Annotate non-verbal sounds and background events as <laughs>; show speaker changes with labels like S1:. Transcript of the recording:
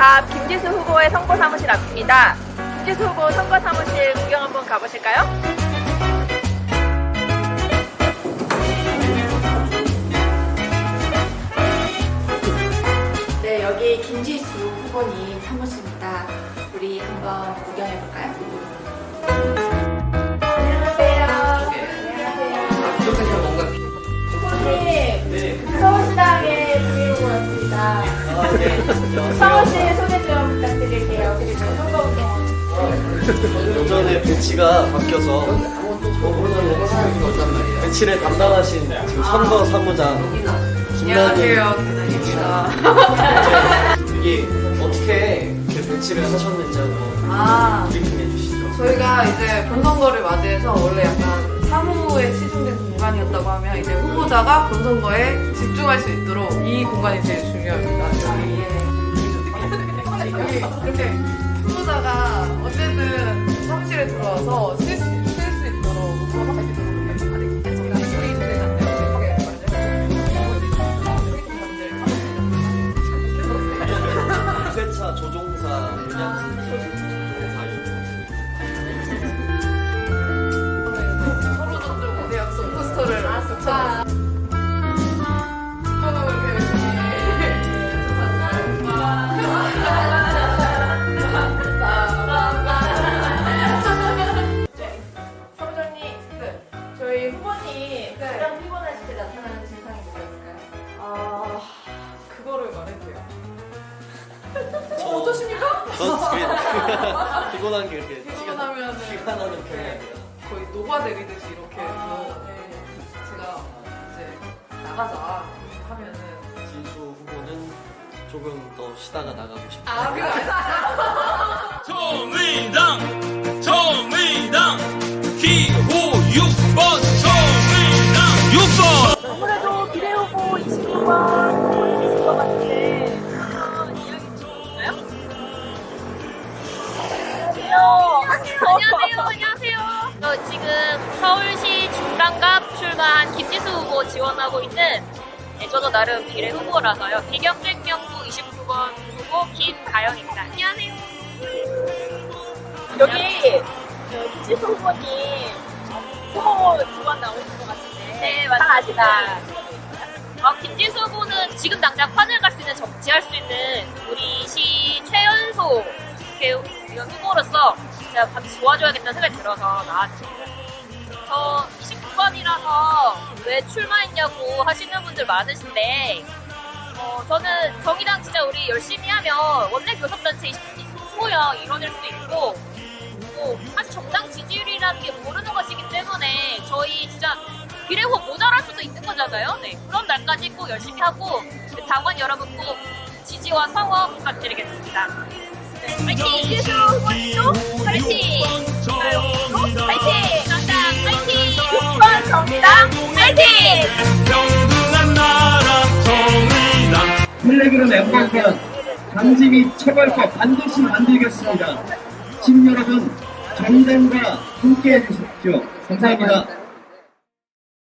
S1: 갑 김지수 후보의 선거 사무실 앞입니다. 김지수 후보 선거 사무실 구경 한번 가보실까요?
S2: 네, 여기 김지수 후보님 사무실입니다. 우리 한번 구경해 볼까요? 안녕하세요.
S3: 오전에 배치가 바뀌어서 배치를 담당하신 지금 선거 사무장 김나균 이게 어떻게 이렇게 배치를 하셨는지 한번
S4: 아,
S3: 브리핑해 주시죠.
S4: 저희가 이제 본선거를 맞이해서 원래 약간 사무에 치중된 공간이었다고 하면 이제 후보자가 본선거에 집중할 수 있도록 이 공간이 제일 중요합니다. 여기, 여기 <laughs> 이렇게 후보자가 언제든 사무실에 들어와서 쉴 수 있도록
S3: 회차 조종사 조종사입니다.
S4: 서로 던지고 내 약속 포스터를 붙여.
S3: 전 그게 <laughs> 피곤한 게
S4: 피곤하면은
S3: 티가 나는 편이 아니라
S4: 거의 녹아내리듯이 이렇게 해서 제가 이제 나가자 하면은
S3: 진수 후보는 조금 더 쉬다가 나가고 싶다.
S4: 아 그거 아니야. <laughs>
S5: 정의당 정의당 기호 6번 정의당 6번
S1: 아무래도 비례 후보 29번 후보
S6: 지원하고 있는 네, 저도 나름 비례 후보라서요. 비경쟁 명부 29번 후보 김가영입니다. 안녕하세요.
S1: 여기 김지수 후보님 후보 지원 나오신 것 같은데
S6: 네,
S1: 잘
S6: 맞습니다.
S1: 아시나?
S6: 어, 김지수 후보는 지금 당장 판을 갈 수 있는 정치할 수 있는 우리 시 최연소 국회의원 후보로서 제가 같이 도와줘야겠다는 생각이 들어서 나왔습니다. 저 29번이라서 왜 출마했냐고 하시는 분들 많으신데 어, 저는 정의당 진짜 우리 열심히 하면 원내 교섭단체 수호형 이뤄낼 수 있고 뭐 사실 정당 지지율이라는 게 모르는 것이기 때문에 저희 진짜 비례 후보 모자랄 수도 있는 거잖아요. 네, 그런 날까지 꼭 열심히 하고 당원 여러분 꼭 지지와 성원 부탁드리겠습니다. 네, 파이팅!
S7: 텔레그램 감지 및 처벌법 반드시 만들겠습니다. 시민 여러분, 정당과 함께 해주십시오. 감사합니다.